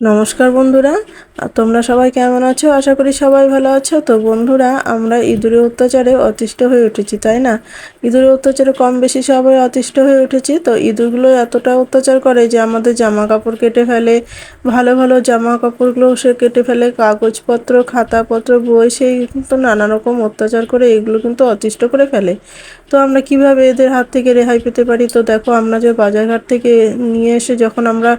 নমস্কার বন্ধুরা তোমরা সবাই কেমন আছো? আশা করি সবাই ভালো আছো। তো বন্ধুরা, আমরা ইঁদুরের অত্যাচারে অতিষ্ঠ হয়ে উঠেছি, তাই না? ইঁদুরের অত্যাচারে কম বেশি সবাই অতিষ্ঠ হয়ে উঠেছি। তো ইঁদুরগুলো এতটা অত্যাচার করে যে আমাদের জামা কাপড় কেটে ফেলে, ভালো ভালো জামা কাপড়গুলো সে কেটে ফেলে, কাগজপত্র, খাতাপত্র, বই, সেই কিন্তু নানা রকম অত্যাচার করে এগুলো কিন্তু অতিষ্ঠ করে ফেলে। তো আমরা কীভাবে এদের হাত থেকে রেহাই পেতে পারি? তো দেখো, আমরা যে বাজারঘাট থেকে নিয়ে এসে যখন আমরা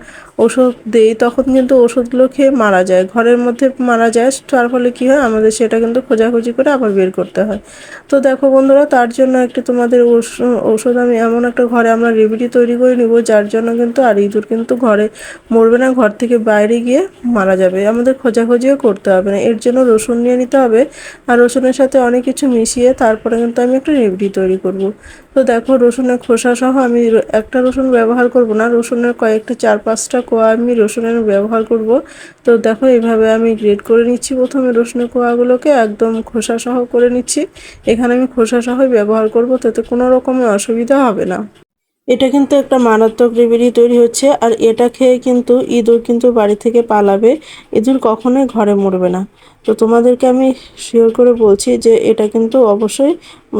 ওষুধ দেই, তখন কিন্তু ওষুধগুলো খেয়ে মারা যায়। ঘরের মধ্যে মারা যায়, তার ফলে কী হয়? আমাদের সেটা কিন্তু খোঁজাখুঁজি করে আবার বের করতে হয়। তো দেখো বন্ধুরা, তার জন্য একটি তোমাদের ওষুধ আমি এমন একটা ঘরে আমরা রেবিডি তৈরি করে নিব, যার জন্য কিন্তু আর ইঁদুর কিন্তু ঘরে মরবে না, ঘর থেকে বাইরে গিয়ে মারা যাবে। আমাদের খোঁজাখুঁজিও করতে হবে না। এর জন্য রসুন নিয়ে নিতে হবে আর রসুনের সাথে অনেক কিছু মিশিয়ে তারপরে কিন্তু আমি একটা রেবড়ি তৈরি করব। তো দেখো রসুনের খোসা সহ আমি একটা রসুন ব্যবহার করব না। রসুনের কয়েকটা, চার পাঁচটা কোয়া আমি রসুনের ব্যবহার করব। তো দেখো, এভাবে আমি গ্রেড করে নিচ্ছি প্রথমে রসুনের কোয়াগুলোকে, একদম খোসা সহ করে নিচ্ছি। এখানে আমি খোসা সহই ব্যবহার করব, তাতে কোনো রকমের অসুবিধা হবে না। এটা কিন্তু একটা মারাত্মক রেমেডি তৈরি হচ্ছে, আর এটা খেয়ে কিন্তু ইঁদুর কিন্তু বাড়ি থেকে পালাবে। ইঁদুর কখনোই ঘরে মরবে না। তো তোমাদেরকে আমি শিওর করে বলছি যে এটা কিন্তু অবশ্যই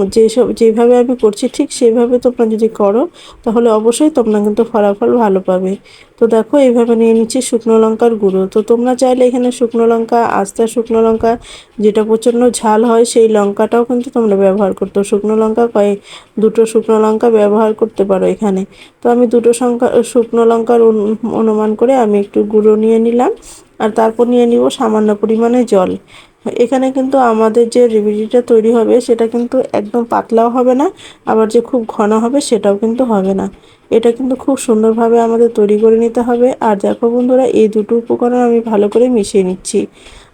যেসব, যেভাবে আমি করছি ঠিক সেইভাবে তোমরা যদি করো, তাহলে অবশ্যই তোমরা কিন্তু ফলাফল ভালো পাবে। তো দেখো, এইভাবে নিয়ে নিচ্ছি শুকনো লঙ্কার গুঁড়ো। তো তোমরা চাইলে এখানে শুকনো লঙ্কা, আস্তা শুকনো লঙ্কা, যেটা প্রচণ্ড ঝাল হয় সেই লঙ্কাটাও কিন্তু তোমরা ব্যবহার করতো শুকনো লঙ্কা কয়েক দুটো শুকনো লঙ্কা ব্যবহার করতে পারো এখানে। তো আমি দুটো সংখ্যা, শুকনো লঙ্কার অনু- অনুমান করে আমি একটু গুঁড়ো নিয়ে নিলাম। আর তারপর নিয়ে নিব সামান্য পরিমাণে জল। এখানে কিন্তু আমাদের যে রেমেডিটা তৈরি হবে সেটা কিন্তু একদম পাতলাও হবে না, আবার যে খুব ঘন হবে সেটাও কিন্তু হবে না। এটা কিন্তু খুব সুন্দরভাবে আমাদের তৈরি করে নিতে হবে। আর দেখো বন্ধুরা, এই দুটো উপকরণ আমি ভালো করে মিশিয়ে নিচ্ছি।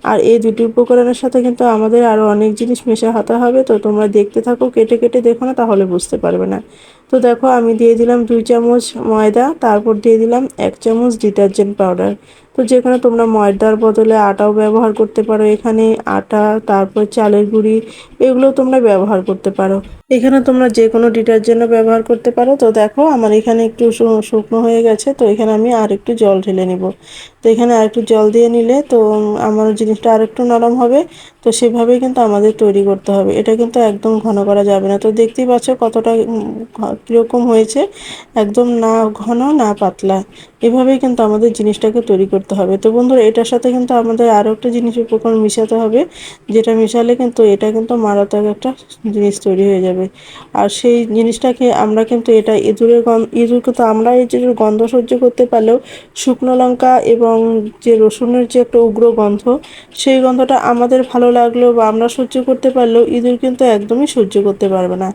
আর এই দুটি উপকরণের সাথে কিন্তু আমাদের আরও অনেক জিনিস মেশাতে হবে। তো তোমরা দেখতে থাকো, কেটে কেটে দেখো না, তাহলে বুঝতে পারবে না। তো দেখো, আমি দিয়ে দিলাম দুই চামচ ময়দা, তারপর দিয়ে দিলাম এক চামচ ডিটারজেন্ট পাউডার। তো যেখানে তোমরা ময়দার বদলে আটাও ব্যবহার করতে পারো, এখানে আটা, তারপর চালের গুঁড়ি এগুলো তোমরা ব্যবহার করতে পারো। এখানে তোমরা যে কোনো ডিটারজেন্টও ব্যবহার করতে পারো। তো দেখো, আমার এখানে একটু শুকনো হয়ে গেছে, তো এখানে আমি আর একটু জল ঢেলে নিব। তো এখানে আর একটু জল দিয়ে নিলে তো আমার জিনিসটা আর একটু নরম হবে, তো সেভাবেই কিন্তু আমাদের তৈরি করতে হবে। এটা কিন্তু একদম ঘন করা যাবে না। তো দেখতেই পাচ্ছ কতটা কীরকম হয়েছে। একদম না ঘন, না পাতলা। এভাবেই কিন্তু আমাদের জিনিসটাকে তৈরি করতে হবে। তো বন্ধুরা, এটার সাথে কিন্তু আমাদের আরও একটা জিনিস উপকরণ মিশাতে হবে, যেটা মিশালে কিন্তু এটা কিন্তু মারাত্মক একটা জিনিস তৈরি হয়ে যাবে। আর সেই জিনিসটাকে আমরা কিন্তু এটা ইঁদুরের গন্ধ ইঁদুর কিন্তু আমরা এই যে গন্ধ সহ্য করতে পারলেও শুকনো লঙ্কা এবং যে রসুনের যে একটা উগ্র গন্ধ, সেই গন্ধটা আমাদের ভালো লাগলেও বা আমরা সহ্য করতে পারলেও ইঁদুর কিন্তু একদমই সহ্য করতে পারবে না।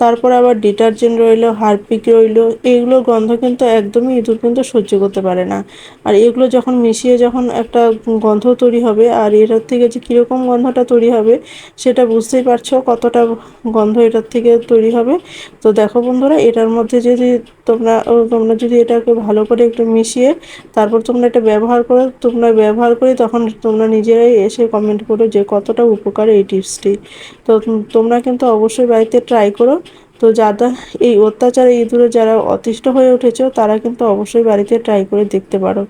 তারপর আবার ডিটারজেন্ট রইল, হারপিক রইল এইগুলোর গন্ধ কিন্তু একদমই ইঁদুর কিন্তু সহ্য করতে পারে না। আর এগুলো যখন মিশিয়ে যখন একটা গন্ধ তৈরি হবে, আর এটার থেকে যে কীরকম গন্ধটা তৈরি হবে, সেটা বুঝতেই পারছ কতটা গন্ধ এটার থেকে তৈরি হবে। তো দেখো বন্ধুরা, এটার মধ্যে যদি তোমরা তোমরা যদি এটাকে ভালো করে একটু মিশিয়ে তারপর তোমরা এটা ব্যবহার করো, তোমরা ব্যবহার করে তখন তোমরা নিজেরাই এসে কমেন্ট করো যে কতটা উপকার এই টিপসটি তো তোমরা কিন্তু অবশ্যই বাড়িতে ট্রাই করো। তো যারা এই অত্যাচারে ইঁদুরে যারা অতিষ্ঠ হয়ে উঠেছে, তারা কিন্তু অবশ্যই বাড়িতে ট্রাই করে দেখতে পারো।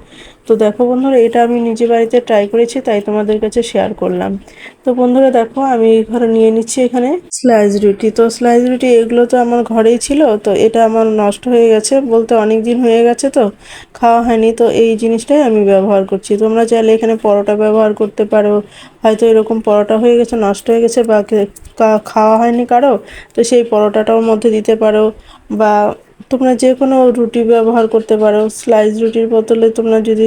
তো দেখো বন্ধুরা, এটা আমি নিজে বাড়িতে ট্রাই করেছি, তাই তোমাদের কাছে শেয়ার করলাম। তো বন্ধুরা দেখো, আমি ঘরে নিয়ে নিচ্ছি এখানে স্লাইস রুটি। তো স্লাইস রুটি এগুলো তো আমার ঘরেই ছিল, তো এটা আমার নষ্ট হয়ে গেছে বলতে অনেক দিন হয়ে গেছে তো, খাওয়া হয়নি। তো এই জিনিসটাই আমি ব্যবহার করছি। তোমরা চাইলে এখানে পরোটা ব্যবহার করতে পারো, হয়তো এরকম পরোটা হয়ে গেছে, নষ্ট হয়ে গেছে বা খাওয়া হয়নি কারও, তো সেই পরোটাটাও মধ্যে দিতে পারো বা তোমরা যে কোনো রুটি ব্যবহার করতে পারো। স্লাইস রুটির বদলে তোমরা যদি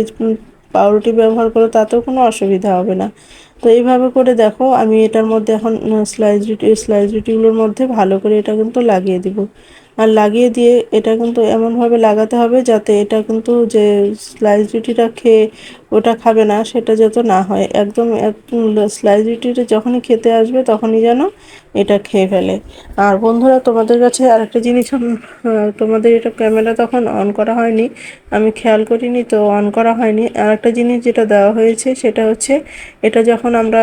পাউরুটি ব্যবহার করো, তাতেও কোনো অসুবিধা হবে না। তো এইভাবে করে দেখো, আমি এটার মধ্যে এখন স্লাইস রুটি স্লাইস রুটিগুলোর মধ্যে ভালো করে এটা কিন্তু লাগিয়ে দিব। আর লাগিয়ে দিয়ে এটা কিন্তু এমনভাবে লাগাতে হবে যাতে এটা কিন্তু যে স্লাইস রুটিটা খেয়ে ওটা খাবে না, সেটা যাতে না হয়। একদম স্লাইস রুটিটা যখনই খেতে আসবে তখনই যেন এটা খেয়ে ফেলে। আর বন্ধুরা, তোমাদের কাছে আরেকটা জিনিস তোমাদের এটা ক্যামেরা তখন অন করা হয়নি, আমি খেয়াল করিনি তো অন করা হয়নি। আর একটা জিনিস যেটা দেওয়া হয়েছে সেটা হচ্ছে, এটা যখন আমরা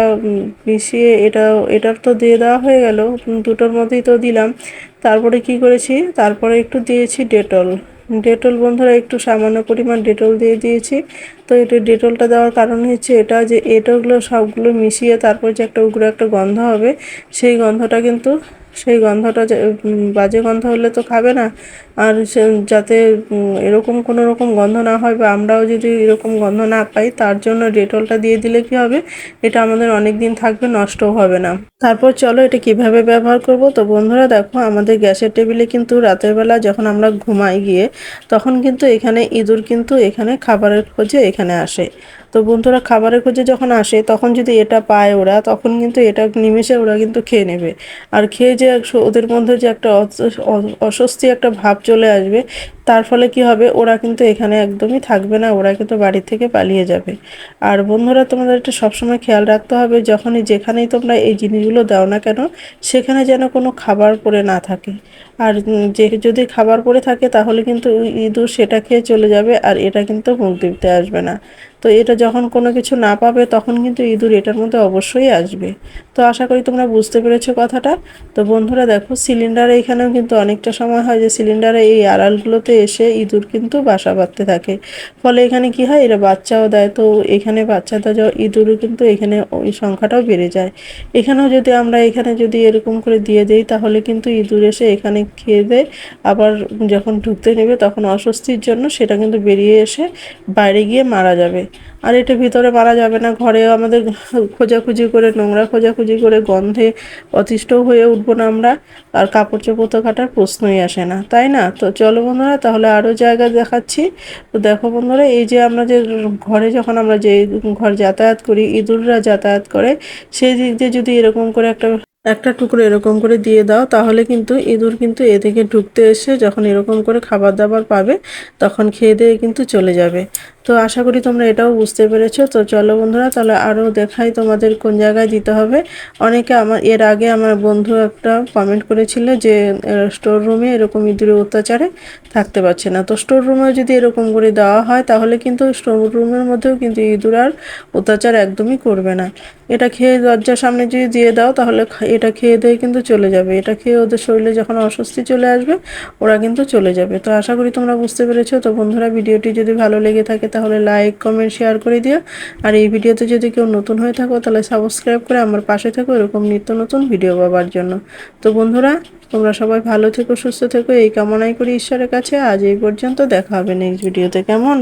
মিশিয়ে এটা, এটার তো দিয়ে দেওয়া হয়ে গেল দুটোর মধ্যেই তো দিলাম। তারপরে কি করেছি? তারপরে একটু দিয়েছি ডেটল। ডেটল বন্ধুরা, একটু সামান্য পরিমাণ ডেটল দিয়ে দিয়েছি। তো এটা ডেটলটা দেওয়ার কারণ হচ্ছে এটা যে এটাগুলো সবগুলো মিশিয়ে তারপর যে একটা উগ্র একটা গন্ধ হবে, সেই গন্ধটা কিন্তু সেই গন্ধটা বাজে গন্ধ হলে তো খাবে না। আর সে, যাতে এরকম কোনো রকম গন্ধ না হয় বা আমরাও যদি এরকম গন্ধ না পাই, তার জন্য ডেটলটা দিয়ে দিলে কি হবে? এটা আমাদের অনেক দিন থাকবে, নষ্টও হবে না। তারপর চলো এটা কীভাবে ব্যবহার করব? তো বন্ধুরা দেখো, আমাদের গ্যাসের টেবিলে কিন্তু রাতের বেলা যখন আমরা ঘুমাই গিয়ে, তখন কিন্তু এখানে ইঁদুর কিন্তু এখানে খাবারের খোঁজে এখানে আসে। তো বন্ধুরা খাবারের খোঁজে যখন আসে, তখন যদি এটা পায় ওরা, তখন কিন্তু এটা নিমেষে ওরা কিন্তু খেয়ে নেবে। আর খেয়ে যে ওদের মধ্যে যে একটা অস্বস্তি একটা ভাব চলে আসবে, তার ফলে কি হবে? ওরা কিন্তু এখানে একদমই থাকবে না, ওরা কিন্তু বাড়ি থেকে পালিয়ে যাবে। আর বন্ধুরা, তোমাদের একটা সবসময় খেয়াল রাখতে হবে, যখনই যেখানেই তোমরা এই জিনিসগুলো দাও না কেন, সেখানে যেন কোনো খাবার পড়ে না থাকে। আর যে যদি খাবার পড়ে থাকে, তাহলে কিন্তু ইঁদুর সেটা খেয়ে চলে যাবে, আর এটা কিন্তু মুখ দিতে আসবে না। তো এটা যখন কোনো কিছু না পাবে, তখন কিন্তু ইঁদুর এটার মধ্যে অবশ্যই আসবে। তো আশা করি তোমরা বুঝতে পেরেছ কথাটা। তো বন্ধুরা দেখো, সিলিন্ডারে এখানেও কিন্তু অনেকটা সময় হয় যে সিলিন্ডারে এই আড়ালগুলোতে এসে ইঁদুর কিন্তু বাসা বাঁধতে থাকে। ফলে এখানে কি হয়, এরা বাচ্চাও দেয়, তো এখানে বাচ্চা দেওয়া ইঁদুরও কিন্তু এখানে ওই সংখ্যাটাও বেড়ে যায়। এখানেও যদি আমরা এখানে যদি এরকম করে দিয়ে দেই, তাহলে কিন্তু ইঁদুর এসে এখানে খেয়ে দেয়। আবার যখন ঢুকতে নেবে, তখন অস্বস্তির জন্য সেটা কিন্তু বেরিয়ে এসে বাইরে গিয়ে মারা যাবে। আর এটা ভিতরে মারা যাবে না। ঘরে আমাদের খোঁজাখুঁজি করে, নোংরা খোঁজাখুঁজি করে গন্ধে অতিষ্ঠ হয়ে উঠবো না আমরা। আর কাপড় চোপড় তো কাটার প্রশ্নই আসে না, তাই না? তো চলো বন্ধুরা, তাহলে আরও জায়গা দেখাচ্ছি। তো দেখো বন্ধুরা, এই যে আমরা যে ঘরে যখন আমরা যে ঘর যাতায়াত করি, ইঁদুররা যাতায়াত করে, সেই দিক দিয়ে যদি এরকম করে একটা একটা টুকরো এরকম করে দিয়ে দাও, তাহলে কিন্তু ইঁদুর কিন্তু এদিকে ঢুকতে এসে যখন এরকম করে খাবার দাবার পাবে, তখন খেয়ে দিয়ে কিন্তু চলে যাবে। তো আশা করি তোমরা এটাও বুঝতে পেরেছ। তো চলো বন্ধুরা, তাহলে আরও দেখাই তোমাদের কোন জায়গায় দিতে হবে। অনেকে আমার, এর আগে আমার বন্ধু একটা কমেন্ট করেছিল যে স্টোর রুমে এরকম ইঁদুরের অত্যাচারে থাকতে পারছে না। তো স্টোর রুমেও যদি এরকম করে দেওয়া হয়, তাহলে কিন্তু স্টোর রুমের মধ্যেও কিন্তু ইঁদুর আর অত্যাচার একদমই করবে না। এটা খেয়ে দরজার সামনে যদি দিয়ে দাও, তাহলে এটা খেয়ে দিয়ে কিন্তু চলে যাবে। এটা খেয়ে ওদের শরীরে যখন অস্বস্তি চলে আসবে, ওরা কিন্তু চলে যাবে। তো আশা করি তোমরা বুঝতে পেরেছ। তো বন্ধুরা, ভিডিওটি যদি ভালো লেগে থাকে, তাহলে লাইক কমেন্ট শেয়ার করে দিও। আর এই ভিডিওতে যদি কেউ নতুন হয়ে থাকো, তাহলে সাবস্ক্রাইব করে আমার পাশে থেকো এরকম নিত্য নতুন ভিডিও পাওয়ার জন্য। তো বন্ধুরা, তোমরা সবাই ভালো থেকো, সুস্থ থেকো। এই কামনাই করি ঈশ্বরের কাছে। আজ এই পর্যন্ত দেখা হবে নেক্সট ভিডিওতে কেমন?